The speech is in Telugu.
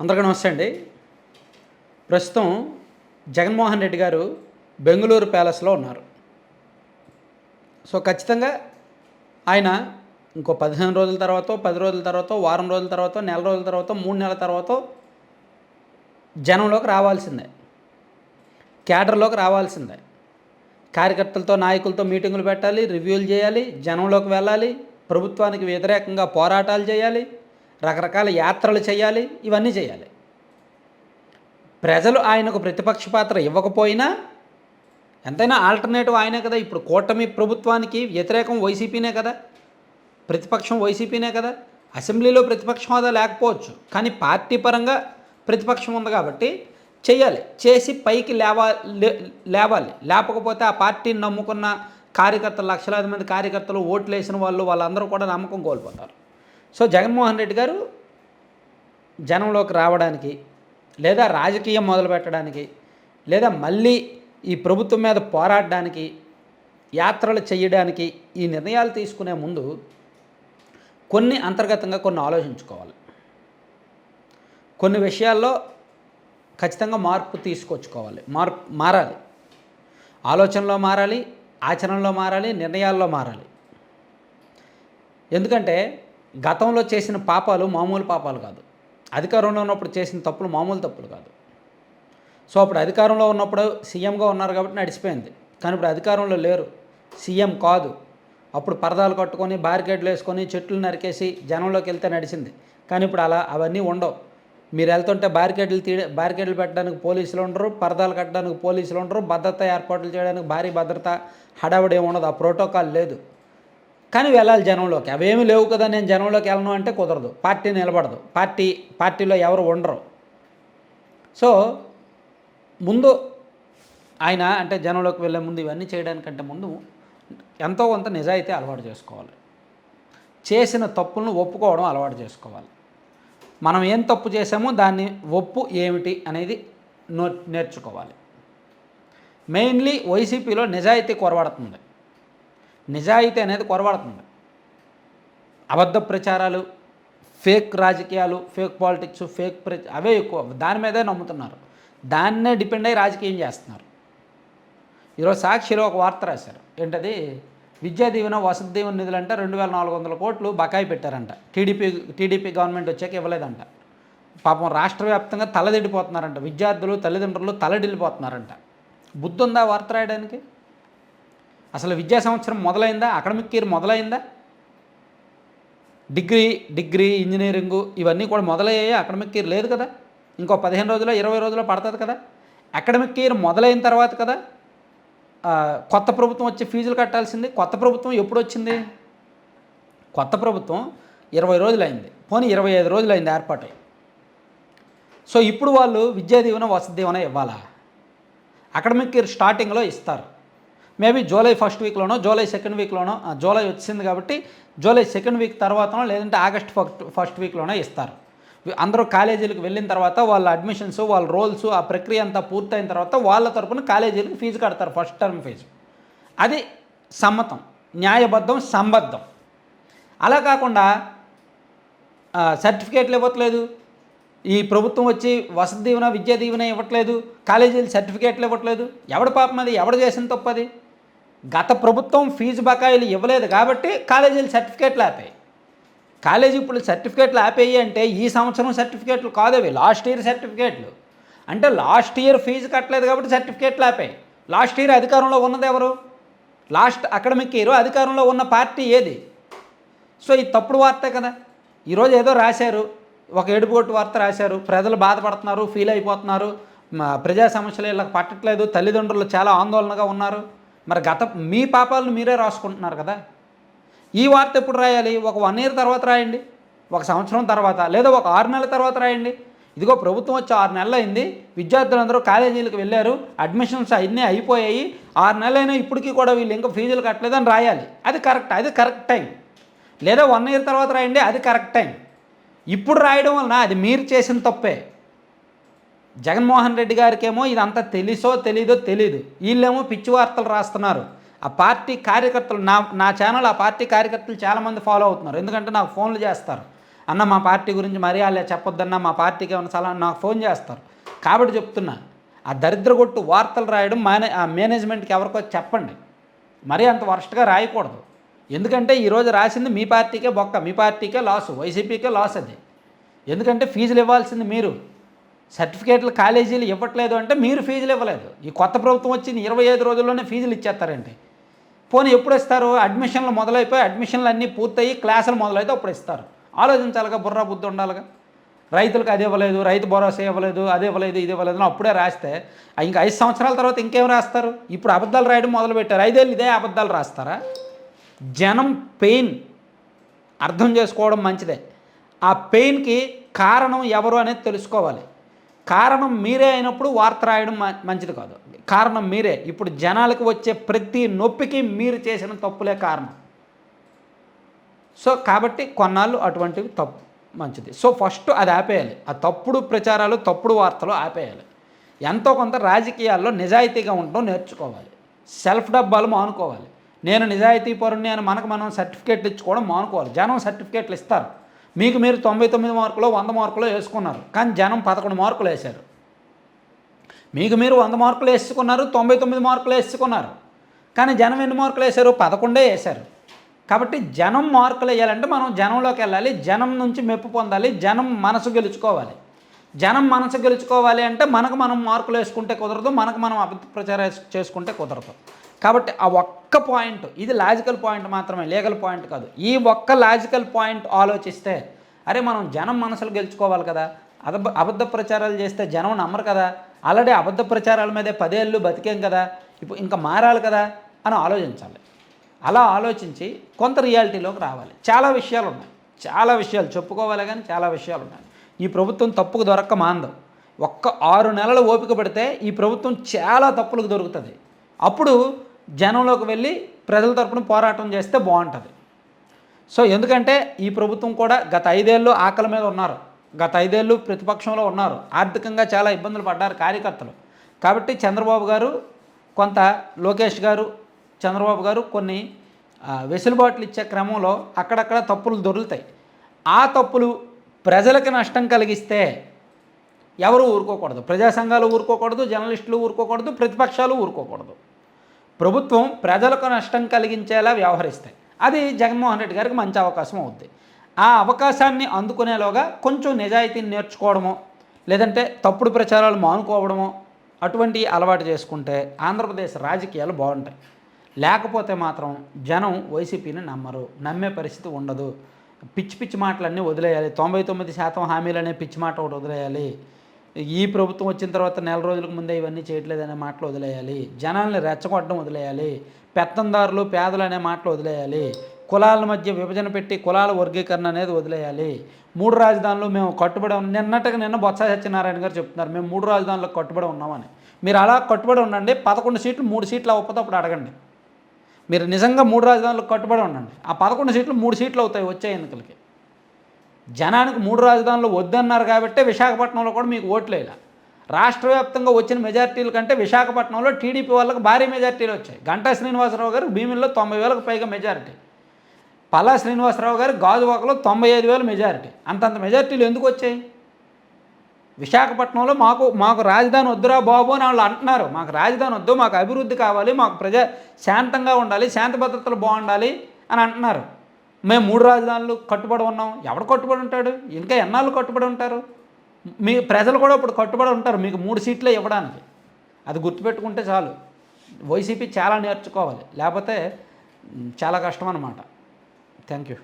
అందరికీ నమస్తే అండి. ప్రస్తుతం జగన్మోహన్ రెడ్డి గారు బెంగళూరు ప్యాలెస్లో ఉన్నారు. సో ఖచ్చితంగా ఆయన ఇంకో పదిహేను రోజుల తర్వాత పది రోజుల తర్వాత వారం రోజుల తర్వాత నెల రోజుల తర్వాత మూడు నెలల తర్వాత జనంలోకి రావాల్సిందే. క్యాడర్లోకి రావాల్సిందే. కార్యకర్తలతో నాయకులతో మీటింగులు పెట్టాలి రివ్యూలు చేయాలి జనంలోకి వెళ్ళాలి ప్రభుత్వానికి వ్యతిరేకంగా పోరాటాలు చేయాలి రకరకాల యాత్రలు చేయాలి ఇవన్నీ చేయాలి. ప్రజలు ఆయనకు ప్రతిపక్ష పాత్ర ఇవ్వకపోయినా ఎంతైనా ఆల్టర్నేటివ్ ఆయనే కదా. ఇప్పుడు కూటమి ప్రభుత్వానికి వ్యతిరేకం వైసీపీనే కదా. ప్రతిపక్షం వైసీపీనే కదా. అసెంబ్లీలో ప్రతిపక్షం హోదా లేకపోవచ్చు. కానీ పార్టీ పరంగా ప్రతిపక్షం ఉంది కాబట్టి చేయాలి. చేసి పైకి లేవా లే- లేవాలి. లేకపోతే ఆ పార్టీని నమ్ముకున్న కార్యకర్తలు లక్షలాది మంది కార్యకర్తలు ఓట్లు వేసిన వాళ్ళు వాళ్ళందరూ కూడా నమ్మకం కోల్పోతారు. సో జగన్మోహన్ రెడ్డి గారు జనంలోకి రావడానికి లేదా రాజకీయం మొదలుపెట్టడానికి లేదా మళ్ళీ ఈ ప్రభుత్వం మీద పోరాడడానికి యాత్రలు చేయడానికి ఈ నిర్ణయాలు తీసుకునే ముందు కొన్ని అంతర్గతంగా కొన్ని ఆలోచించుకోవాలి. కొన్ని విషయాల్లో ఖచ్చితంగా మార్పు తీసుకొచ్చుకోవాలి. మార్పు మారాలి. ఆలోచనలో మారాలి ఆచరణలో మారాలి నిర్ణయాల్లో మారాలి. ఎందుకంటే గతంలో చేసిన పాపాలు మామూలు పాపాలు కాదు. అధికారంలో ఉన్నప్పుడు చేసిన తప్పులు మామూలు తప్పులు కాదు. సో అప్పుడు అధికారంలో ఉన్నప్పుడు సీఎంగా ఉన్నారు కాబట్టి నడిచిపోయింది. కానీ ఇప్పుడు అధికారంలో లేరు. సీఎం కాదు. అప్పుడు పరదాలు కట్టుకొని బారికేడ్లు వేసుకొని చెట్లు నరికేసి జనంలోకి వెళ్తే నడిచింది. కానీ ఇప్పుడు అలా అవన్నీ ఉండవు. మీరు వెళ్తుంటే బారికేడ్లు తీ బారికేడ్లు పెట్టడానికి పోలీసులు ఉండరు. పరదాలు కట్టడానికి పోలీసులు ఉండరు. భద్రత ఏర్పాట్లు చేయడానికి భారీ భద్రత హడావుడి ఉండదు. ఆ ప్రోటోకాల్ లేదు. కానీ వెళ్ళాలి జనంలోకి. అవేమీ లేవు కదా నేను జనంలోకి వెళ్ళను అంటే కుదరదు. పార్టీ నిలబడదు. పార్టీ పార్టీలో ఎవరు ఉండరు. సో ముందు ఆయన అంటే జనంలోకి వెళ్ళే ముందు ఇవన్నీ చేయడానికంటే ముందు ఎంతో కొంత నిజాయితీ అలవాటు చేసుకోవాలి. చేసిన తప్పులను ఒప్పుకోవడం అలవాటు చేసుకోవాలి. మనం ఏం తప్పు చేసామో దాన్ని ఒప్పు ఏమిటి అనేది నో నేర్చుకోవాలి. మెయిన్లీ వైసీపీలో నిజాయితీ కొరబడుతుంది నిజాయితీ అనేది కొరబడుతుంది అబద్ధ ప్రచారాలు ఫేక్ రాజకీయాలు ఫేక్ పాలిటిక్స్ ఫేక్ ప్ర అవే ఎక్కువ. దాని మీదే నమ్ముతున్నారు. దాన్నే డిపెండ్ అయ్యి రాజకీయం చేస్తున్నారు. ఈరోజు సాక్షిలో ఒక వార్త రాశారు. ఏంటది? విద్యా దీవెన వసతి దీవెన నిధులు అంటే రెండు వేల నాలుగు వందల కోట్లు బకాయి పెట్టారంట. టీడీపీ టీడీపీ గవర్నమెంట్ వచ్చాక ఇవ్వలేదంట. పాపం రాష్ట్ర వ్యాప్తంగా తలదిడిపోతున్నారంట. విద్యార్థులు తల్లిదండ్రులు తలడిల్లిపోతున్నారంట. బుద్ధి ఉందా వార్త రాయడానికి? అసలు విద్యా సంవత్సరం మొదలైందా? అకాడమిక్ ఇయర్ మొదలైందా? డిగ్రీ డిగ్రీ ఇంజనీరింగు ఇవన్నీ కూడా మొదలయ్యాయి? అకాడమిక్ ఇయర్ లేదు కదా? ఇంకో పదిహేను రోజుల్లో ఇరవై రోజుల్లో పడుతుంది కదా? అకాడమిక్ ఇయర్ మొదలైన తర్వాత కదా కొత్త ప్రభుత్వం వచ్చి ఫీజులు కట్టాల్సింది? కొత్త ప్రభుత్వం ఎప్పుడు వచ్చింది? కొత్త ప్రభుత్వం ఇరవై రోజులు అయింది పోనీ ఇరవై ఐదు రోజులు అయింది ఏర్పాటై. సో ఇప్పుడు వాళ్ళు విద్యా దీవెన వసతి దీవెన ఇవ్వాలా? అకాడమిక్ ఇయర్ స్టార్టింగ్లో ఇస్తారు. మేబీ జూలై ఫస్ట్ వీక్లోనో జూలై సెకండ్ వీక్లోనో జూలై వచ్చింది కాబట్టి జూలై సెకండ్ వీక్ తర్వాతనో లేదంటే ఆగస్ట్ ఫస్ట్ ఫస్ట్ వీక్లోనో ఇస్తారు. అందరూ కాలేజీలకు వెళ్ళిన తర్వాత వాళ్ళ అడ్మిషన్స్ వాళ్ళ రోల్స్ ఆ ప్రక్రియ అంతా పూర్తయిన తర్వాత వాళ్ళ తరపున కాలేజీలకు ఫీజు కడతారు ఫస్ట్ టర్మ్ ఫీజు. అది సమ్మతం న్యాయబద్ధం సంబద్ధం. అలా కాకుండా సర్టిఫికేట్లు ఇవ్వట్లేదు. ఈ ప్రభుత్వం వచ్చి వసతి దీవెన విద్యా దీవెన ఇవ్వట్లేదు. కాలేజీలు సర్టిఫికేట్లు ఇవ్వట్లేదు. ఎవడ పాపం అది? ఎవడ చేసిన తప్పది గత ప్రభుత్వం ఫీజు బకాయిలు ఇవ్వలేదు కాబట్టి కాలేజీలు సర్టిఫికేట్లు ఆపాయి. కాలేజీ ఇప్పుడు సర్టిఫికేట్లు ఆపేయి అంటే ఈ సంవత్సరం సర్టిఫికేట్లు కాదు అవి. లాస్ట్ ఇయర్ సర్టిఫికేట్లు. అంటే లాస్ట్ ఇయర్ ఫీజు కట్టలేదు కాబట్టి సర్టిఫికేట్లు ఆపాయి. లాస్ట్ ఇయర్ అధికారంలో ఉన్నది ఎవరు? లాస్ట్ అకాడమిక్ ఇయర్ అధికారంలో ఉన్న పార్టీ ఏది? సో ఇది తప్పుడు వార్తే కదా. ఈరోజు ఏదో రాశారు. ఒక ఏడుపుగొట్టు వార్త రాశారు. ప్రజలు బాధపడుతున్నారు ఫీల్ అయిపోతున్నారు. మా ప్రజా సమస్యలు వీళ్ళకి పట్టట్లేదు. తల్లిదండ్రులు చాలా ఆందోళనగా ఉన్నారు. మరి గత మీ పాపాలను మీరే రాసుకుంటున్నారు కదా? ఈ వార్త ఎప్పుడు రాయాలి? ఒక వన్ ఇయర్ తర్వాత రాయండి. ఒక సంవత్సరం తర్వాత లేదా ఒక ఆరు నెలల తర్వాత రాయండి. ఇదిగో ప్రభుత్వం వచ్చి ఆరు నెలలు అయింది. విద్యార్థులందరూ కాలేజీలకు వెళ్ళారు. అడ్మిషన్స్ అన్నీ అయిపోయాయి. ఆరు నెలలైనా ఇప్పటికీ కూడా వీళ్ళు ఇంకా ఫీజులు కట్టలేదని రాయాలి. అది కరెక్ట్ అది కరెక్ట్ టైం. లేదా వన్ ఇయర్ తర్వాత రాయండి అది కరెక్ట్ టైం. ఇప్పుడు రాయడం వలన అది మీరు చేసిన తప్పే. జగన్మోహన్ రెడ్డి గారికేమో ఇదంతా తెలుసో తెలీదో తెలీదు. వీళ్ళేమో పిచ్చి వార్తలు రాస్తున్నారు. ఆ పార్టీ కార్యకర్తలు నా నా ఛానల్ ఆ పార్టీ కార్యకర్తలు చాలామంది ఫాలో అవుతున్నారు. ఎందుకంటే నాకు ఫోన్లు చేస్తారు. అన్న మా పార్టీ గురించి మరీ అలా చెప్పొద్దన్న మా పార్టీకి ఏమైనా సలహా నాకు ఫోన్ చేస్తారు. కాబట్టి చెప్తున్నా ఆ దరిద్ర కొట్టు వార్తలు రాయడం మేనే ఆ మేనేజ్మెంట్కి ఎవరికో చెప్పండి. మరీ అంత వరస్ట్గా రాయకూడదు. ఎందుకంటే ఈరోజు రాసింది మీ పార్టీకే బొక్క మీ పార్టీకే లాసు వైసీపీకే లాస్ అది. ఎందుకంటే ఫీజులు ఇవ్వాల్సింది మీరు. సర్టిఫికేట్లు కాలేజీలు ఇవ్వట్లేదు అంటే మీరు ఫీజులు ఇవ్వలేదు. ఈ కొత్త ప్రభుత్వం వచ్చింది ఇరవై ఐదు రోజుల్లోనే ఫీజులు ఇచ్చేస్తారండి పోనీ ఎప్పుడు ఇస్తారు? అడ్మిషన్లు మొదలైపోయి అడ్మిషన్లు అన్నీ పూర్తయి క్లాసులు మొదలైతే అప్పుడు ఇస్తారు. ఆలోచించాలిగా బుర్రా బుద్ధి ఉండాలిగా. రైతులకు అది ఇవ్వలేదు రైతు భరోసా ఇవ్వలేదు అది ఇవ్వలేదు ఇది ఇవ్వలేదు అని అప్పుడే రాస్తే ఇంకా ఐదు సంవత్సరాల తర్వాత ఇంకేం రాస్తారు? ఇప్పుడు అబద్ధాలు రాయడం మొదలుపెట్టారు. ఐదేళ్ళు ఇదే అబద్ధాలు రాస్తారా? జనం పెయిన్ అర్థం చేసుకోవడం మంచిదే. ఆ పెయిన్కి కారణం ఎవరు అనేది తెలుసుకోవాలి. కారణం మీరే అయినప్పుడు వార్త రాయడం మంచిది కాదు. కారణం మీరే. ఇప్పుడు జనాలకు వచ్చే ప్రతి నొప్పికి మీరు చేసిన తప్పులే కారణం. సో కాబట్టి కొన్నాళ్ళు అటువంటివి తప్పు మంచిది. సో ఫస్ట్ అది ఆపేయాలి. ఆ తప్పుడు ప్రచారాలు తప్పుడు వార్తలు ఆపేయాలి. ఎంతో కొంత రాజకీయాల్లో నిజాయితీగా ఉండడం నేర్చుకోవాలి. సెల్ఫ్ డబ్బాలు మానుకోవాలి. నేను నిజాయితీ పరుణ్ణి అని మనకు మనం సర్టిఫికేట్లు ఇచ్చుకోవడం మానుకోవాలి. జనం సర్టిఫికేట్లు ఇస్తారు. మీకు మీరు తొంభై తొమ్మిది మార్కులు వంద మార్కులు వేసుకున్నారు. కానీ జనం పదకొండు మార్కులు వేశారు. మీకు మీరు వంద మార్కులు వేసుకున్నారు తొంభై తొమ్మిది మార్కులు వేసుకున్నారు. కానీ జనం ఎన్ని మార్కులు వేశారు? పదకొండే వేశారు. కాబట్టి జనం మార్కులు వేయాలంటే మనం జనంలోకి వెళ్ళాలి. జనం నుంచి మెప్పు పొందాలి. జనం మనసు గెలుచుకోవాలి. జనం మనసు గెలుచుకోవాలి అంటే మనకు మనం మార్కులు వేసుకుంటే కుదరదు మనకు మనం అభిప్రచారం చేసుకుంటే కుదరదు. కాబట్టి ఆ ఒక్క పాయింట్ ఇది లాజికల్ పాయింట్ మాత్రమే లీగల్ పాయింట్ కాదు. ఈ ఒక్క లాజికల్ పాయింట్ ఆలోచిస్తే అరే మనం జనం మనసులు గెలుచుకోవాలి కదా. అబద్ధ అబద్ధ ప్రచారాలు చేస్తే జనం నమ్మరు కదా. ఆల్రెడీ అబద్ధ ప్రచారాల మీదే పదేళ్ళు బతికేం కదా. ఇప్పుడు ఇంకా మారాలి కదా అని ఆలోచించాలి. అలా ఆలోచించి కొంత రియాలిటీలోకి రావాలి. చాలా విషయాలు ఉన్నాయి. చాలా విషయాలు చెప్పుకోవాలి కానీ చాలా విషయాలు ఉన్నాయి. ఈ ప్రభుత్వం తప్పుకు దొరక్క మాందం. ఒక్క ఆరు నెలలు ఓపిక పడితే ఈ ప్రభుత్వం చాలా తప్పులకు దొరుకుతుంది. అప్పుడు జనంలోకి వెళ్ళి ప్రజల తరపున పోరాటం చేస్తే బాగుంటుంది. సో ఎందుకంటే ఈ ప్రభుత్వం కూడా గత ఐదేళ్ళు ఆకలి మీద ఉన్నారు. గత ఐదేళ్ళు ప్రతిపక్షంలో ఉన్నారు. ఆర్థికంగా చాలా ఇబ్బందులు పడ్డారు కార్యకర్తలు. కాబట్టి చంద్రబాబు గారు కొంత లోకేష్ గారు చంద్రబాబు గారు కొన్ని వెసులుబాట్లు ఇచ్చే క్రమంలో అక్కడక్కడ తప్పులు దొరుకుతాయి. ఆ తప్పులు ప్రజలకు నష్టం కలిగిస్తే ఎవరు ఊరుకోకూడదు. ప్రజా సంఘాలు ఊరుకోకూడదు జర్నలిస్టులు ఊరుకోకూడదు ప్రతిపక్షాలు ఊరుకోకూడదు. ప్రభుత్వం ప్రజలకు నష్టం కలిగించేలా వ్యవహరిస్తాయి. అది జగన్మోహన్ రెడ్డి గారికి మంచి అవకాశం అవుద్ది. ఆ అవకాశాన్ని అందుకునేలోగా కొంచెం నిజాయితీని నేర్చుకోవడమో లేదంటే తప్పుడు ప్రచారాలు మానుకోవడమో అటువంటి అలవాటు చేసుకుంటే ఆంధ్రప్రదేశ్ రాజకీయాలు బాగుంటాయి. లేకపోతే మాత్రం జనం వైసీపీని నమ్మరు నమ్మే పరిస్థితి ఉండదు. పిచ్చి పిచ్చి మాటలన్నీ వదిలేయాలి. తొంభై తొమ్మిది శాతం హామీలనే పిచ్చి మాట ఒకటి వదిలేయాలి. ఈ ప్రభుత్వం వచ్చిన తర్వాత నెల రోజులకు ముందే ఇవన్నీ చేయట్లేదనే మాటలు వదిలేయాలి. జనాల్ని రెచ్చగొట్టడం వదిలేయాలి. పెత్తందారులు పేదలు అనే మాటలు వదిలేయాలి. కులాల మధ్య విభజన పెట్టి కులాల వర్గీకరణ అనేది వదిలేయాలి. మూడు రాజధానులు మేము కట్టుబడి ఉన్నాం నిన్నట్టుగా నిన్న బొత్స సత్యనారాయణ గారు చెప్తున్నారు. మేము మూడు రాజధానులకు కట్టుబడి ఉన్నామని. మీరు అలా కట్టుబడి ఉండండి. పదకొండు సీట్లు మూడు సీట్లు అవ్వకపోతే అప్పుడు అడగండి. మీరు నిజంగా మూడు రాజధానులకు కట్టుబడి ఉండండి. ఆ పదకొండు సీట్లు మూడు సీట్లు అవుతాయి వచ్చే ఎన్నికలకి. జనానికి మూడు రాజధానులు వద్దన్నారు కాబట్టి విశాఖపట్నంలో కూడా మీకు ఓట్లేలా రాష్ట్ర వ్యాప్తంగా వచ్చిన మెజార్టీల కంటే విశాఖపట్నంలో టీడీపీ వాళ్ళకి భారీ మెజార్టీలు వచ్చాయి. గంటా శ్రీనివాసరావు గారు భీమిల్లో తొంభై వేలకు పైగా మెజారిటీ. పల్లా శ్రీనివాసరావు గారు గాజువాకలో తొంభై ఐదు వేల మెజారిటీ. అంతంత మెజారిటీలు ఎందుకు వచ్చాయి? విశాఖపట్నంలో మాకు మాకు రాజధాని వద్దురా బాబు అని వాళ్ళు అంటున్నారు. మాకు రాజధాని వద్దు మాకు అభివృద్ధి కావాలి మాకు ప్రజా శాంతంగా ఉండాలి శాంతి భద్రతలు బాగుండాలి అని అంటున్నారు. మేము మూడు రాజధానులు కట్టుబడి ఉన్నాం. ఎవడు కట్టుబడి ఉంటాడు? ఇంకా ఎన్నాళ్ళు కట్టుబడి ఉంటారు? మీ ప్రజలు కూడా ఇప్పుడు కట్టుబడి ఉంటారు. మీకు మూడు సీట్లే ఇవ్వడానికి. అది గుర్తుపెట్టుకుంటే చాలు. వైసీపీ చాలా నేర్చుకోవాలి. లేకపోతే చాలా కష్టం అన్నమాట. Thank you